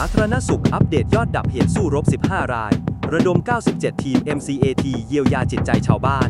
าธารณสุขอัปเดตยอดดับเหตุสู้รบ 15 ราย ระดม 97 ทีม MCAT เยียวยาจิตใจชาวบ้าน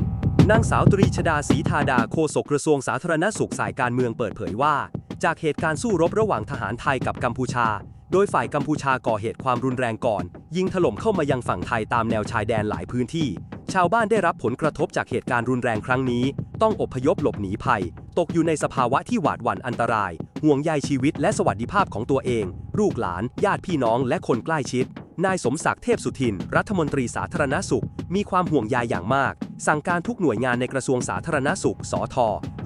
นางสาวตรีชดาศรีธาดาโฆษกกระทรวงสาธารณสุขสายการเมืองเปิดเผยว่า จากเหตุการณ์สู้รบระหว่างทหารไทยกับกัมพูชา โดยฝ่ายกัมพูชาก่อเหตุความรุนแรงก่อน ยิงถล่มเข้ามายังฝั่งไทยตามแนวชายแดนหลายพื้นที่ ชาวบ้านได้รับผลกระทบจากเหตุการณ์รุนแรงครั้งนี้ ต้องอพยพหลบหนีภัย ตกอยู่ในสภาวะที่หวาดหวั่นอันตราย ห่วงใยชีวิตและสวัสดิภาพของตัวเอง ลูกหลาน ญาติพี่น้องและคนใกล้ชิด นายสมศักดิ์เทพสุทิน รัฐมนตรีสาธารณสุข มีความห่วงใยอย่างมากสั่งการทุกหน่วยงานในกระทรวงสาธารณสุข สท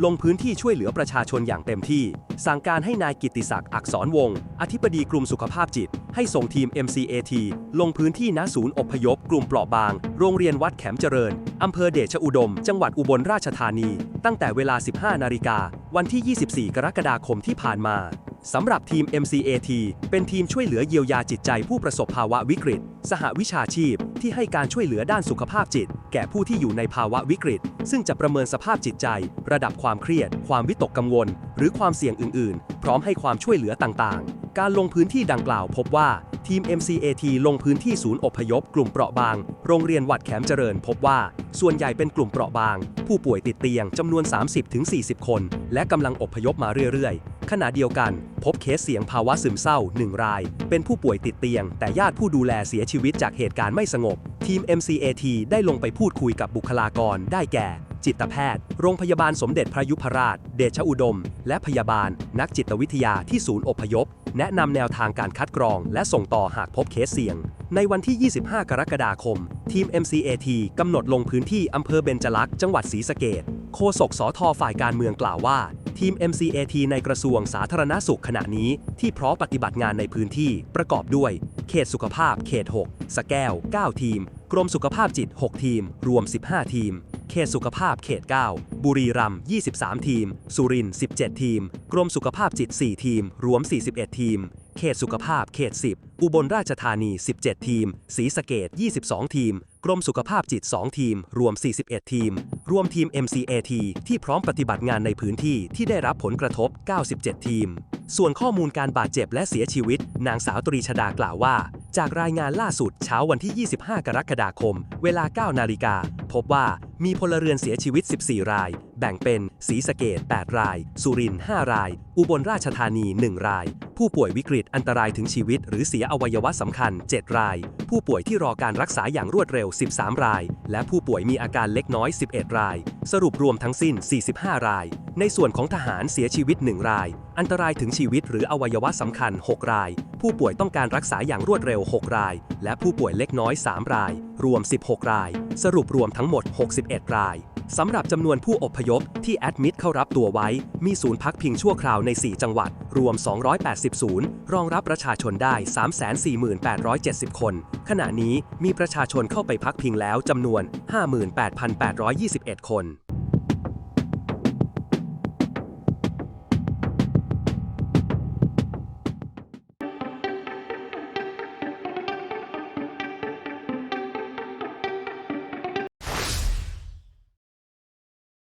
ลงพื้นที่ช่วยเหลือประชาชนอย่างเต็มที่ สั่งการให้นายกิติศักดิ์อักษรวงศ์ อธิบดีกรมสุขภาพจิต ให้ส่งทีม MCAT ลงพื้นที่ณศูนย์อพยพ กลุ่มเปราะบาง โรงเรียนวัดแขมเจริญ อำเภอเดชอุดม จังหวัดอุบลราชธานี ตั้งแต่เวลา 15 นาฬิกา วันที่ 24 กรกฎาคมที่ผ่านมาสำหรับทีม MCAT เป็นทีมช่วยเหลือเยียวยาจิตใจผู้ประสบภาวะวิกฤต สหวิชาชีพที่ให้การช่วยเหลือด้านสุขภาพจิต แก่ผู้ที่อยู่ในภาวะวิกฤต ซึ่งจะประเมินสภาพจิตใจ ระดับความเครียด ความวิตกกังวล หรือความเสี่ยงอื่น ๆ พร้อมให้ความช่วยเหลือต่าง ๆ การลงพื้นที่ดังกล่าวพบว่าทีม MCAT ลงพื้นที่ศูนย์อพยพ กลุ่มเปราะบาง โรงเรียนวัดแขมเจริญ พบว่า ส่วนใหญ่เป็นกลุ่มเปราะบาง ผู้ป่วยติดเตียงจำนวน 30-40 คน และกำลังอพยพมาเรื่อยๆ ขณะเดียวกัน พบเคสเสียงภาวะซึมเศร้า 1 ราย เป็นผู้ป่วยติดเตียง แต่ญาติผู้ดูแลเสียชีวิตจากเหตุการณ์ไม่สงบ ทีม MCAT ได้ลงไปพูดคุยกับบุคลากรได้แก่ จิตแพทย์ โรงพยาบาลสมเด็จพระยุพราช เดชอุดม และพยาบาล นักจิตวิทยาที่ศูนย์อพยพ แนะนำแนวทางการคัดกรอง และส่งต่อหากพบเคสเสี่ยง ในวันที่ 25 กรกฎาคม ทีม MCAT กำหนดลงพื้นที่อำเภอเบญจลักษ์จังหวัดศรีสะเกดโฆษกสทฝ่ายการเมืองกล่าวว่า ทีม MCAT ในกระทรวงสาธารณสุขขณะนี้ ที่พร้อมปฏิบัติงานในพื้นที่ประกอบด้วย เขตสุขภาพ เขต 6 สแก้ว 9 ทีม กรมสุขภาพจิต 6 ทีม รวม 15 ทีม เขตสุขภาพเขต 9 บุรีรัมย์23 ทีม สุรินทร์17 ทีม กรมสุขภาพจิต 4 ทีม รวม 41 ทีม เขตสุขภาพเขต 10 อุบลราชธานี 17 ทีม ศรีสะเกด22 ทีม กรมสุขภาพจิต 2 ทีม รวม 41 ทีม รวมทีม MCAT ที่พร้อมปฏิบัติงานในพื้นที่ที่ได้รับผลกระทบ 97 ทีม ส่วนข้อมูลการบาดเจ็บและเสียชีวิต นางสาวตรีชดากล่าวว่าจากรายงานล่าสุดเช้าวันที่ 25 กรกฎาคม เวลา 9 นาฬิกา พบว่ามีพลเรือนเสียชีวิต 14 ราย แบ่งเป็นศรีสะเกด8 ราย สุรินทร์5ราย อุบลราชธานี 1 ราย ผู้ป่วยวิกฤตอันตรายถึงชีวิต หรือเสียอวัยวะสำคัญ 7 ราย ผู้ป่วยที่รอการรักษาอย่างรวดเร็ว 13 ราย และผู้ป่วยมีอาการเล็กน้อย 11 ราย สรุปรวมทั้งสิ้น 45 ราย ในส่วนของทหารเสียชีวิต 1 ราย อันตรายถึงชีวิตหรืออวัยวะสำคัญ 6 ราย ผู้ป่วยต้องการรักษาอย่างรวดเร็ว 6 ราย และผู้ป่วยเล็กน้อย 3 ราย รวม 16 ราย สรุปรวมทั้งหมด 61 ราย สำหรับจำนวนผู้อพยพที่แอดมิดเข้ารับตัวไว้ มีศูนย์พักพิงชั่วคราวใน 4 จังหวัด รวม 280 ศูนย์ รองรับประชาชนได้ 348,70 คน ขณะนี้มีประชาชนเข้าไปพักพิงแล้วจำนวน 58,821 คน